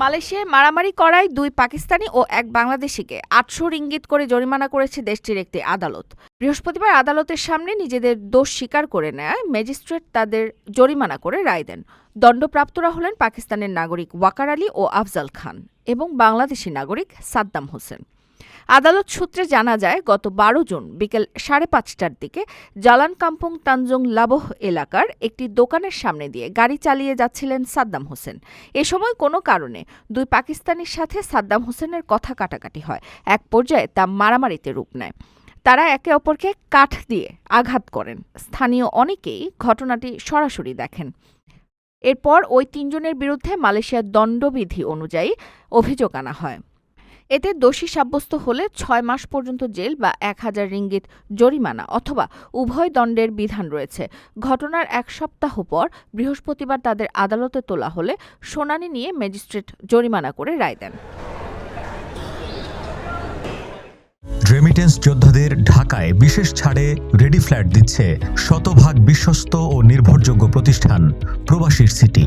মালয়েশিয়ায় মারামারি করায় দুই পাকিস্তানি ও এক বাংলাদেশিকে আটশো রিঙ্গিত করে জরিমানা করেছে দেশটির একটি আদালত। বৃহস্পতিবার আদালতের সামনে নিজেদের দোষ স্বীকার করে নেয় ম্যাজিস্ট্রেট তাদের জরিমানা করে রায় দেন। দণ্ডপ্রাপ্তরা হলেন পাকিস্তানের নাগরিক ওয়াকার আলী ও আফজাল খান এবং বাংলাদেশি নাগরিক সাদ্দাম হোসেন। আদালত সূত্রে জানা যায়, গত বারো জুন বিকেল সাড়ে পাঁচটার দিকে জালান কাম্পুং তানজং লাবহ এলাকার একটি দোকানের সামনে দিয়ে গাড়ি চালিয়ে যাচ্ছিলেন সাদ্দাম হোসেন। এ সময় কোনো কারণে দুই পাকিস্তানির সাথে সাদ্দাম হোসেনের কথা কাটাকাটি হয়। এক পর্যায়ে তা মারামারিতে রূপ নেয়। তারা একে অপরকে কাঠ দিয়ে আঘাত করেন। স্থানীয় অনেকেই ঘটনাটি সরাসরি দেখেন। এরপর ওই তিনজনের বিরুদ্ধে মালয়েশিয়ার দণ্ডবিধি অনুযায়ী অভিযোগ আনা হয়। এতে দোষী সাব্যস্ত হলে ছয় মাস পর্যন্ত জেল বা এক হাজার রিঙ্গিত জরিমানা অথবা উভয় দণ্ডের বিধান রয়েছে। ঘটনার এক সপ্তাহ পর বৃহস্পতিবার তাদের আদালতে তোলা হলে শুনানি নিয়ে ম্যাজিস্ট্রেট জরিমানা করে রায় দেন। রেমিটেন্স যোদ্ধাদের ঢাকায় বিশেষ ছাড়ে রেডি ফ্ল্যাট দিচ্ছে শতভাগ বিশ্বস্ত ও নির্ভরযোগ্য প্রতিষ্ঠান প্রবাসীর সিটি।